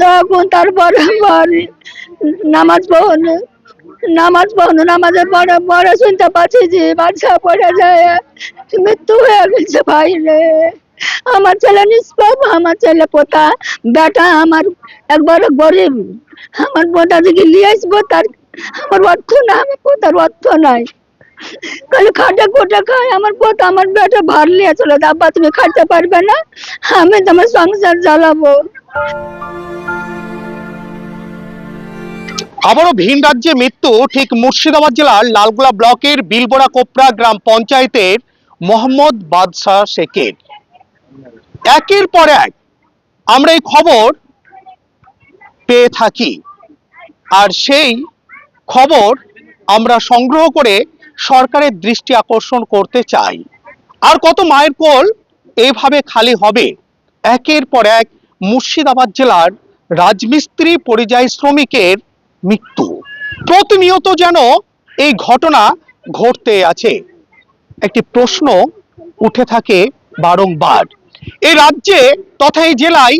তখন তারপরে নামাজ পড়ানো। নামাজ পড়ানো, নামাজের শুনতে পাচ্ছি যে বাচ্চা যায়। মৃত্যু হয়ে গেছে ভাই রে। আমার ছেলে নিষ্পাপ, আমার ছেলে পোতা। বেটা আমার একবার গরিব। আমার পোতা থেকে নিয়ে আসব, তার আমার অর্থ না আমার পোতার অর্থ নাই। আমার পোতা, আমার বেটা ভার নিয়ে চলে আব্বা তুমি খাইতে পারবে না। আমি তোমার সংসার জ্বালাবো আবারও ভিন রাজ্যে মৃত্যু, ঠিক মুর্শিদাবাদ জেলার লালগোলা ব্লকের বিলবোড়া কোপড়া গ্রাম পঞ্চায়েতের মোহাম্মদ বাদশাহ শেখের। একের পর এক আমরা এই খবর পেয়ে থাকি। আর সেই খবর আমরা সংগ্রহ করে সরকারের দৃষ্টি আকর্ষণ করতে চাই। আর কত মায়ের কোল এইভাবে খালি হবে? একের পর এক মুর্শিদাবাদ জেলার রাজমিস্ত্রি পরিযায়ী শ্রমিকের মৃত্যু। প্রতিনিয়ত যেন এই ঘটনা ঘটতে আছে। একটি প্রশ্ন উঠে থাকে বারংবার। এই রাজ্যে তথা এই জেলায়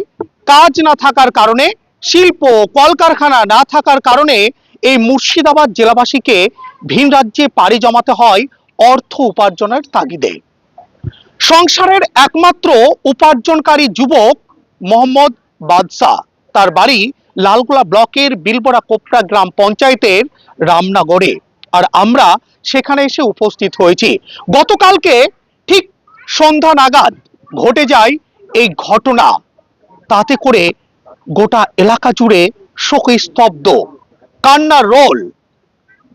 কাজ না থাকার কারণে, শিল্প, কলকারখানা না থাকার কারণে এই মুর্শিদাবাদ জেলাবাসীকে ভিন রাজ্যে পাড়ি জমাতে হয় অর্থ উপার্জনের তাগিদে। সংসারের একমাত্র উপার্জনকারী যুবক মোহাম্মদ বাদশাহ। তার বাড়ি লালগোলা ব্লকের বিলবরা কোপড়া গ্রাম পঞ্চায়েতের রামনগরে। আর আমরা সেখানে এসে উপস্থিত হয়েছি। গতকালকে ঠিক সন্ধ্যা নাগাদ ঘটে যায় এই ঘটনা। তাতে করে গোটা এলাকা জুড়ে শোক স্তব্ধ কান্নার রোল।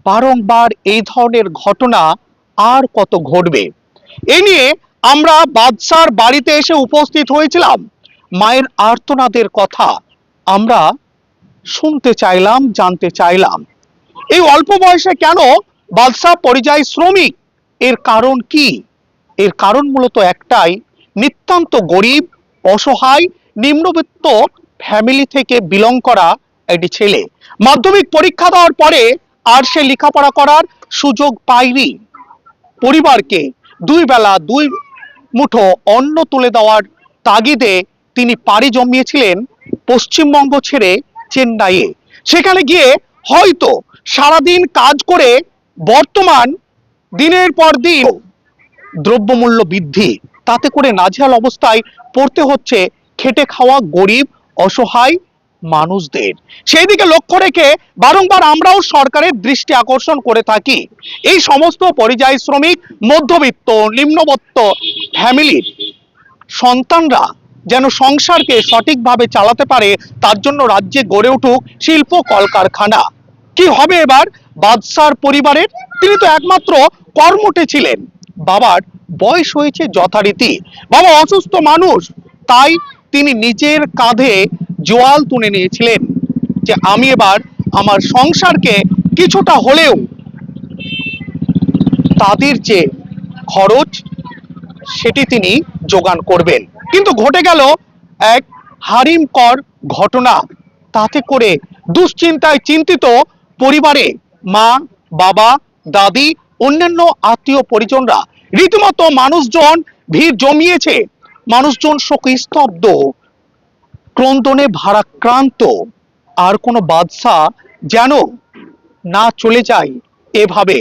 বারংবার এই ধরনের ঘটনা আর কত ঘটবে? এ নিয়ে আমরা বাদশার বাড়িতে এসে উপস্থিত হয়েছিলাম। মায়ের আর্তনাদের কথা আমরা শুনতে চাইলাম, জানতে চাইলাম। এই অল্প বয়সে কেন বাদশাহ পরিযায়ী শ্রমিক? এর কারণ কি? এর কারণ মূলত একটাই, নিতান্ত গরিব, অসহায়, নিম্নবিত্ত ফ্যামিলি থেকে বিলং করা একটি ছেলে। মাধ্যমিক পরীক্ষা দেওয়ার পরে আর সে লেখাপড়া করার সুযোগ পায়নি। পরিবারকে দুই বেলা দুই মুঠো অন্ন তুলে দেওয়ার তাগিদে তিনি পাড়ি জমিয়েছিলেন পশ্চিমবঙ্গ ছেড়ে চেন্নাইয়ে। সেখানে গিয়ে হয়তো সারাদিন কাজ করে বর্তমান দিনের পর দিন দ্রব্যমূল্য বৃদ্ধি, তাতে করে নাজেহাল অবস্থায় পড়তে হচ্ছে খেটে খাওয়া গরিব, অসহায় মানুষদের। সেই দিকে লক্ষ্য রেখে বারংবার আমরাও সরকারের দৃষ্টি আকর্ষণ করে থাকি। এই সমস্ত পরিযায়ী শ্রমিক, মধ্যবিত্ত, নিম্নবত্ত ফ্যামিলির সন্তানরা যেন সংসারকে সঠিকভাবে চালাতে পারে, তার জন্য রাজ্যে গড়ে উঠুক শিল্প কলকারখানা। কি হবে এবার? বাদশার পরিবারের? তিনি তো একমাত্র কর্মটে ছিলেন। বাবার বয়স হয়েছে যথারীতি। বাবা অসুস্থ মানুষ, তাই তিনি নিজের কাঁধে জোয়াল তুলে নিয়েছিলেন যে আমি এবার আমার সংসারকে কিছুটা হলেও তাদের যে খরচ, সেটি তিনি যোগান করবেন। কিন্তু ঘটে গেল এক হারিমকর ঘটনা। তাতে করে দুশ্চিন্তায় চিন্তিত পরিবারে মা, বাবা, দাদি, অন্যান্য আত্মীয় পরিজনরা। রীতিমতো মানুষজন ভিড় জমিয়েছে। মানুষজন শোকে স্তব্ধ ক্রন্দনে ভারাক্রান্ত। আর কোনো বাদশা যেন না চলে যায় এভাবে।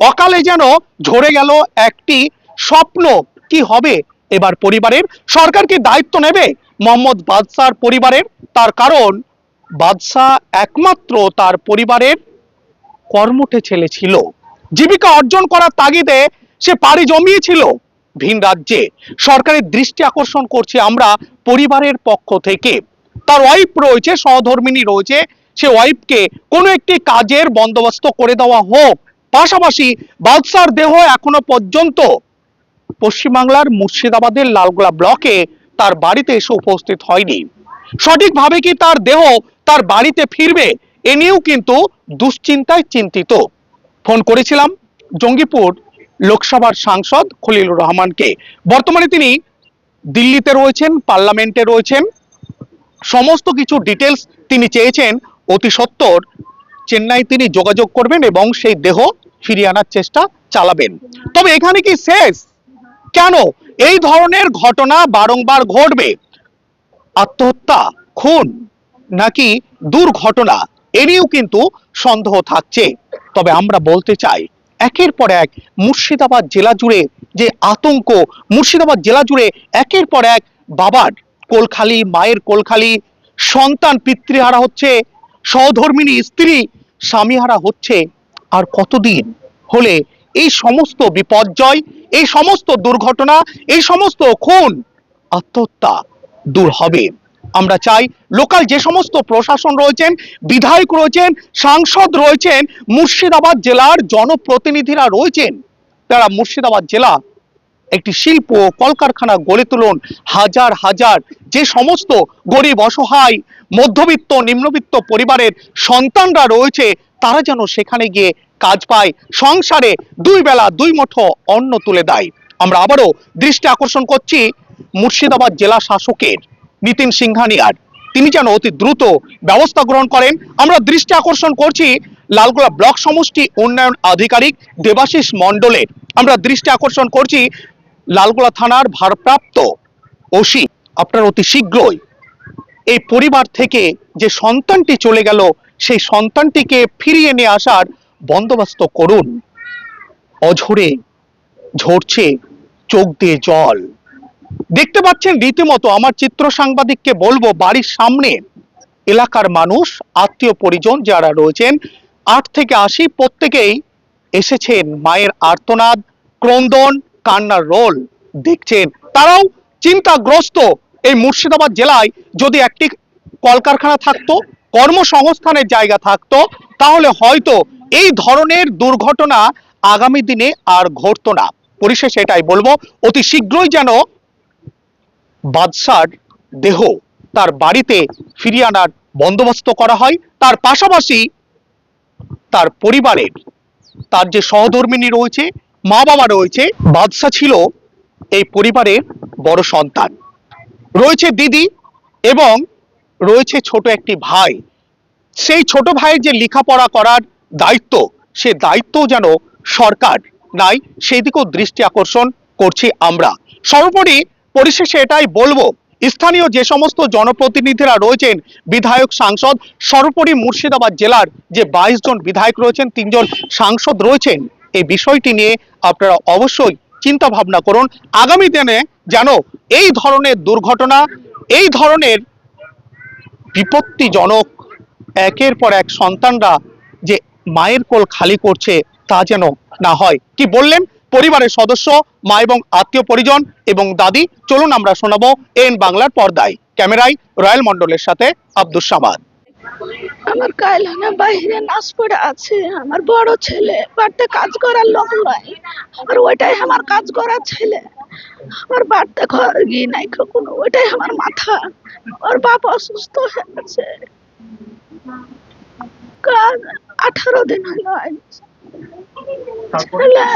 অকালে যেন ঝরে গেল একটি স্বপ্ন। কি হবে? এবার পরিবারের সরকার কি দায়িত্ব নেবে মোহাম্মদ বাদশার পরিবারের। তার কারণ, বাদশাহ একমাত্র তার পরিবারের কর্মঠে ছেলে ছিল। জীবিকা অর্জন করার তাগিদে সে পাড়ি জমিয়েছিল ভিন রাজ্যে। সরকারের দৃষ্টি আকর্ষণ করছি আমরা পরিবারের পক্ষ থেকে। তার ওয়াইফ রয়েছে, সহধর্মিনী রয়েছে। সে ওয়াইফকে কোনো একটি কাজের বন্দোবস্ত করে দেওয়া হোক। পাশাপাশি বাদশার দেহ এখনও পর্যন্ত পশ্চিমবাংলার মুর্শিদাবাদের লালগোলা ব্লকে তার বাড়িতে এসে উপস্থিত হয়নি। সঠিকভাবে কি তার দেহ তার বাড়িতে ফিরবে, এ নিয়েও কিন্তু দুশ্চিন্তায় চিন্তিত। ফোন করেছিলাম জঙ্গিপুর লোকসভার সাংসদ খলিলুর রহমানকে। বর্তমানে তিনি দিল্লিতে রয়েছেন, পার্লামেন্টে রয়েছেন। সমস্ত কিছু ডিটেলস তিনি চেয়েছেন, অতি সত্বর চেন্নাই তিনি যোগাযোগ করবেন এবং সেই দেহ ফিরিয়ে আনার চেষ্টা চালাবেন। তবে এখানে কি শেষ? কেন? এই ধরনের ঘটনা বারংবার ঘটবে। আত্মহত্যা, খুন নাকি দুর্ঘটনা এরই কিন্তু সন্দেহ থাকছে। তবে আমরা বলতে চাই, একের পর এক মুর্শিদাবাদ জেলা জুড়ে যে আতঙ্ক, মুর্শিদাবাদ জেলা জুড়ে একের পর এক বাবার কোলখালি, মায়ের কোলখালি, সন্তান পিতৃহারা হচ্ছে, সহধর্মিনী স্ত্রী স্বামীহারা হচ্ছে। আর কতদিন হলে এই সমস্ত বিপর্যয়, এই সমস্ত দুর্ঘটনা, এই সমস্ত খুন আত্মহত্যা দূর হবে। আমরা চাই লোকাল যে সমস্ত প্রশাসন রয়েছেন, বিধায়ক রয়েছেন, সাংসদ রয়েছেন, মুর্শিদাবাদ জেলার জনপ্রতিনিধিরা রয়েছেন, তারা মুর্শিদাবাদ জেলা একটি শিল্প কলকারখানা গড়ে তুলুন। হাজার হাজার যে সমস্ত গরিব, অসহায়, মধ্যবিত্ত, নিম্নবিত্ত পরিবারের সন্তানরা রয়েছে, তারা যেন সেখানে গিয়ে কাজ পায়। সংসারে দুই বেলা দুই মুঠো অন্ন তুলে দেয়। আমরা আবারও দৃষ্টি আকর্ষণ করছি মুর্শিদাবাদ জেলা শাসকের নিতিন সিংহানিয়ার। তিনি যেন অতি দ্রুত ব্যবস্থা গ্রহণ করেন। আমরা দৃষ্টি আকর্ষণ করছি লালগোলা ব্লক সমষ্টি উন্নয়ন আধিকারিক দেবাশিস মণ্ডলের। আমরা দৃষ্টি আকর্ষণ করছি লালগোলা থানার ভারপ্রাপ্ত ওসি। আপনার অতি শীঘ্রই এই পরিবার থেকে যে সন্তানটি চলে গেল, সেই সন্তানটিকে ফিরিয়ে নিয়ে আসার বন্দোবস্ত করুন। অঝরে ঝরছে চোখ দিয়ে জল। দেখতে পাচ্ছেন রীতিমতো আমার চিত্র সাংবাদিককে বলব, বাড়ির সামনে এলাকার মানুষ, আত্মীয় পরিজন যারা রয়েছেন, আট থেকে আশি প্রত্যেকেই এসেছেন মায়ের আর্তনাদ, ক্রন্দন, কান্নার রোল দেখছেন। তারাও চিন্তাগ্রস্ত এই মুর্শিদাবাদ জেলায় যদি একটি কলকারখানা থাকতো, কর্মসংস্থানের জায়গা থাকতো, তাহলে হয়তো এই ধরনের দুর্ঘটনা আগামী দিনে আর ঘটতো না। পরিশেষে এটাই বলব, অতি শীঘ্রই যেন বাদশার দেহ তার বাড়িতে ফিরিয়ে আনার বন্দোবস্ত করা হয়। তার পাশাপাশি তার পরিবারের, তার যে সহধর্মিনী রয়েছে মা বাবা রয়েছে, বাদশা ছিল এই পরিবারের বড় সন্তান। রয়েছে দিদি এবং রয়েছে ছোট একটি ভাই। সেই ছোট ভাইয়ের যে লেখাপড়া করার দায়িত্ব, সে দায়িত্ব যেন সরকার। নাই সেই দিকেও দৃষ্টি আকর্ষণ করছি আমরা। সর্বোপরি পরিশেষে এটাই বলব, স্থানীয় যে সমস্ত জনপ্রতিনিধিরা রয়েছেন বিধায়ক, সাংসদ, সর্বোপরি মুর্শিদাবাদ জেলার যে বাইশ জন বিধায়ক রয়েছেন তিনজন সাংসদ রয়েছেন, এই বিষয়টি নিয়ে আপনারা অবশ্যই চিন্তা ভাবনা করুন। আগামী দিনে যেন এই ধরনের দুর্ঘটনা, এই ধরনের বিপত্তিজনক, একের পর এক সন্তানরা মায়ের কোল খালি করছে তা যেন না হয়। কি বললেন? পরিবারের সদস্য, মা এবং আত্মীয় পরিজন এবং দাদি। চলুন আমরা শোনাবো এন বাংলার পর্দায়। ক্যামেরায় রয়্যাল মন্ডলের সাথে আব্দুস সামাদ। আমার কাইলানা বাইরে নাচ পড়ে আছে। আমার বড় ছেলে, বাড়িতে কাজ করার লোক নয় আর ওইটাই আমার কাজ করার ছেলে। আমার বাড়িতে ঘর গিয়ে নাই কোনো ওইটাই আমার মাথা। ওর বাপ অসুস্থ হয়ে কাজ আঠারো দিন হলো। ছেলে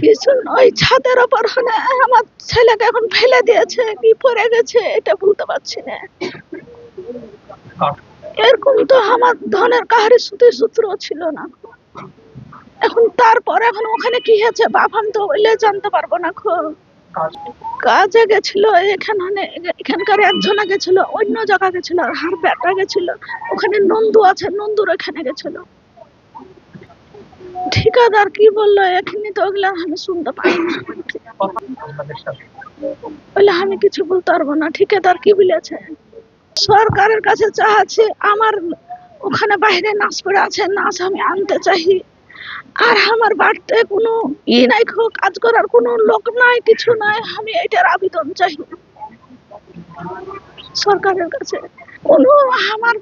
কিছু ওই ছাদের ওপর হলে আমার ছেলেকে এখন ফেলে দিয়েছে কি পড়ে গেছে এটা বলতে পারছি না। এরকম তো আমার ধনের কাহারি সূত্র সূত্র ছিল না। এখন তারপর এখন ওখানে কি হয়েছে? বাপ আমি তো বললে জানতে পারব না খো কাজে? গেছিল এখানে এখানকার একজনা গেছিল অন্য জায়গা গেছিল আর হার বেটা গেছিল। ওখানে নন্দু আছে নন্দুর এখানে গেছিল। ঠিকাদার কি বলল এখানে তো ওগুলা আমি শুনতে পাইনি বলে আমি কিছু বলতে পারব না ঠিকাদার কি বলেছে? সরকারের কাছে চাচ্ছি আমার ওখানে বাইরে নাচ পড়ে আছে নাচ আমি আনতে চাই। আর আমার বাড়িতে কোনো ই নাই কাজ করার কোনো লোক নাই, কিছু নাই, আমি এটার আবেদন চাই সরকারের কাছে কোনো আমার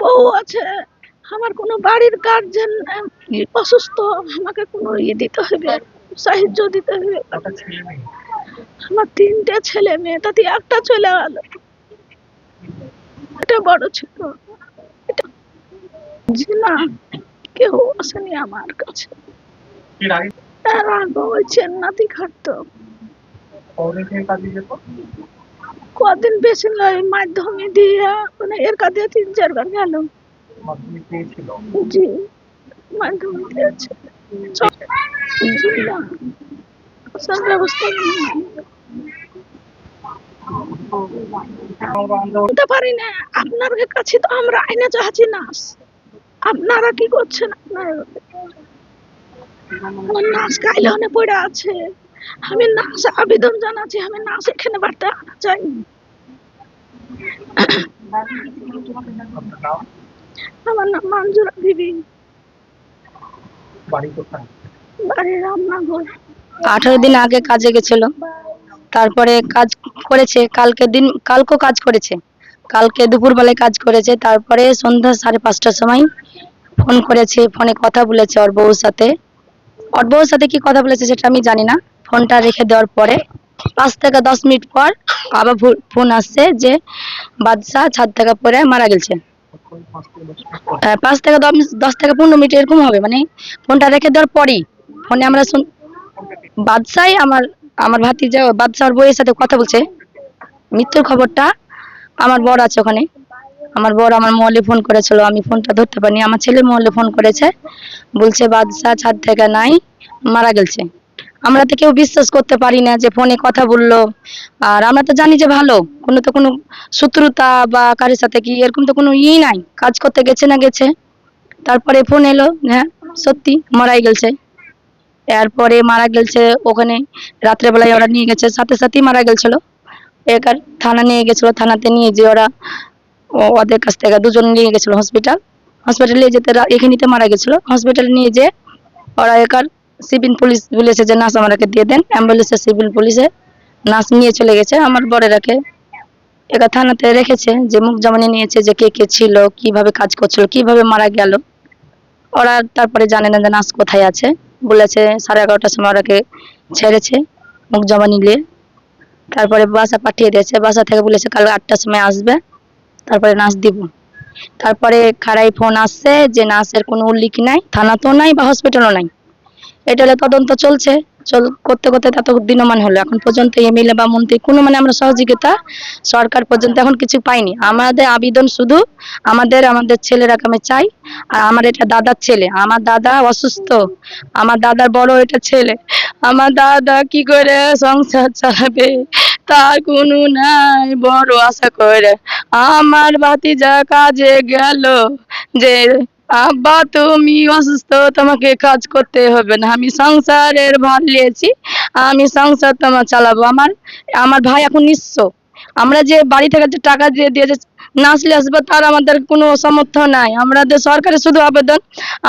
বউ আছে, আমার কোনো বাড়ির গার্জেন অসুস্থ, আমাকে কোনো ই দিতে হবে, সাহায্য দিতে হবে। আমার তিনটে ছেলে মেয়ে, তাতে একটা চলে গেল এটা বড় ছিল। এটা না। কেউ আসেনি আমার কাছে। আগে? ওই চেন্নাতি যেত? কদিন বেশি নয় দিয়ে মানে এর কাছে তিন চারবার গেল। জি মাধ্যমিক দিয়েছে। সব ব্যবস্থা নেই। আমরা আমরা বলতে পারি না আপনার কাছে তো আমরা আইনে চাচ্ছি নার্স আপনারা কি করছেন? আপনারা আমার নার্স কাইলনে পড়ে আছে। আমি নার্স আবেদন জানাচ্ছি আমি নার্স এখানে বাড়তে আনা চাই। আমার নাম মঞ্জুরা বিবি বাড়ি রামনগর। আঠারো দিন আগে কাজে গেছিল। তারপরে কাজ করেছে কালকে দিন কালকেও কাজ করেছে। কালকে দুপুরবেলায় কাজ করেছে, তারপরে সন্ধ্যা সাড়ে পাঁচটার সময় ফোন করেছে, ফোনে কথা বলেছে ওর বউর সাথে। ওর বউর সাথে কি কথা বলেছে সেটা আমি জানি না। ফোনটা রেখে দেওয়ার পরে পাঁচ থেকে দশ মিনিট পর আবার ফোন আসছে যে বাদশাহ ছাদ থেকে পরে মারা গেছে। ওই পাঁচ থেকে দশ থেকে পনেরো মিনিট এরকম হবে মানে ফোনটা রেখে দেওয়ার পরেই ফোনে আমরা শুন বাদশাই আমার আমার ভাতিজা বাদশাহর বইয়ের সাথে কথা বলছে। মৃত্যুর খবরটা আমার বর আছে ওখানে। আমার বর আমার মোবাইলে ফোন করেছিল, আমি ফোনটা ধরতে পারিনি। আমার ছেলে মোবাইলে ফোন করেছে, বলছে বাদশাহ ছাদ থেকে নাই, মারা গেছে। আমরা তো কেউ বিশ্বাস করতে পারি না যে ফোনে কথা বলল। আর আমরা তো জানি যে ভালো, কোনো তো কোনো শত্রুতা বা কারোর সাথে কি, এরকম তো কোনো ই নাই। কাজ করতে গেছে না গেছে। তারপরে ফোন এলো হ্যাঁ সত্যি মারাই গেছে। এরপরে মারা গেছে ওখানে, রাত্রেবেলায় ওরা নিয়ে গেছে, সাথে সাথেই মারা গেছিল। একার থানা নিয়ে গেছিল, থানাতে নিয়ে যে ওরা ওদের কাছ থেকে দুজন নিয়ে গেছিল হসপিটাল হসপিটালে যেতে এখানেতে মারা গেছিল। হসপিটালে নিয়ে যে ওরা একার সিভিল পুলিশ বলেছে যে, নার্স আমাকে দিয়ে দেন। অ্যাম্বুলেন্সে সিভিল পুলিশে নার্স নিয়ে চলে গেছে। আমার বরেরাকে একা থানাতে রেখেছে যে, মুখ জামানি নিয়েছে যে, কে কে ছিল, কীভাবে কাজ করছিল, কীভাবে মারা গেল? ওরা তারপরে জানে না যে, নার্স কোথায় আছে? বলেছে, সাড়ে এগারোটার সময় ওরাকে ছেড়েছে, মুখ জমা নিলে তারপরে বাসা পাঠিয়ে দিয়েছে। বাসা থেকে বলেছে কাল আটটার সময় আসবে। তারপরে নার্স দিব। তারপরে খারাই ফোন আসছে যে নাচের কোনো উল্লেখ নাই, থানা তো নাই বা হসপিটালও নাই। এটা হলে তদন্ত চলছে। চল, করতে করতে তত দিনমান হলো। এখন পর্যন্ত এমএলএ বা মন্ত্রী কোনো মানে আমরা সহযোগিতা সরকার পর্যন্ত এখন কিছু পাইনি। আমাদের আবেদন শুধু আমাদের আমাদের ছেলেরাকে আমি চাই। আর আমার এটা দাদার ছেলে। আমার দাদা অসুস্থ। আমার দাদার বড় এটা ছেলে। আমার দাদা কি করে সংসার চালাবে? তার কোনো নাই, বড় আশা করে। আমার ভাতিজা কাজে গেল যে আব্বা, তুমি অসুস্থ, তোমাকে কাজ করতে হবে না। আমি সংসারের ভার নিয়েছি, আমি সংসার তোমার চালাবো। আমার আমার ভাই এখন নিঃস্ব। আমরা যে বাড়ি থেকে যে টাকা দিয়ে দিয়ে যে নাচলে আসবে, তার আমাদের কোনো সামর্থ্য নাই। আমাদের সরকারের শুধু আবেদন,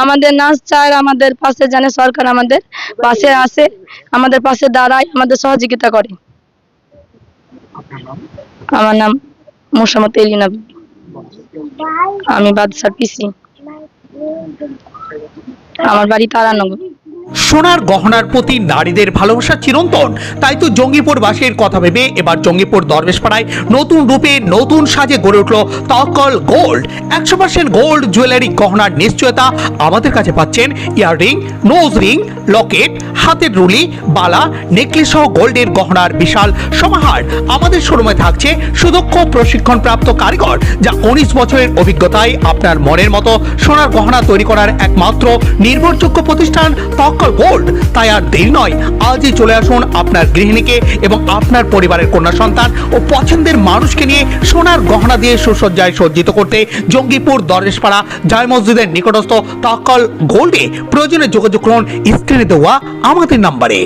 আমাদের নাচ চায় আমাদের পাশে জানে সরকার আমাদের পাশে আসে আমাদের পাশে দাঁড়ায়, আমাদের সহযোগিতা করে। আমার নাম মোসামত এলিনা আমি বাদশার পিসি। আমার বাড়ি তারানগর। সোনার গহনার প্রতি নারীদের ভালোবাসা চিরন্তন। তাই তো জঙ্গিপুরবাসীর কথা ভেবে এবার জঙ্গিপুর দরবেশপাড়ায় নতুন রূপে নতুন সাজে গড়ে উঠল তকল গোল্ড। একশো পার্সেন্ট গোল্ড জুয়েলারি গহনার নিশ্চয়তা আমাদের কাছে পাচ্ছেন ইয়াররিং, নোজ রিং, লকেট, হাতের রুলি, বালা, নেকলেস সহ গোল্ডের গহনার বিশাল সমাহার। আমাদের শোরুমে থাকছে সুদক্ষ প্রশিক্ষণপ্রাপ্ত কারিগর, যা উনিশ বছরের অভিজ্ঞতায় আপনার মনের মতো সোনার গহনা তৈরি করার একমাত্র নির্ভরযোগ্য প্রতিষ্ঠান তক্কল গোল্ড তাই আর দেরি নয়। আজই চলে আসুন আপনার গৃহিণীকে এবং আপনার পরিবারের কন্যা সন্তান ও পছন্দের মানুষকে নিয়ে সোনার গহনা দিয়ে সুসজ্জায় সজ্জিত করতে জঙ্গিপুর দরেশপাড়া জয় মসজিদের নিকটস্থ তক্কল গোল্ডে প্রয়োজনে যোগাযোগ করুন, স্ক্রিনে দেওয়া আমাদের নাম্বারে।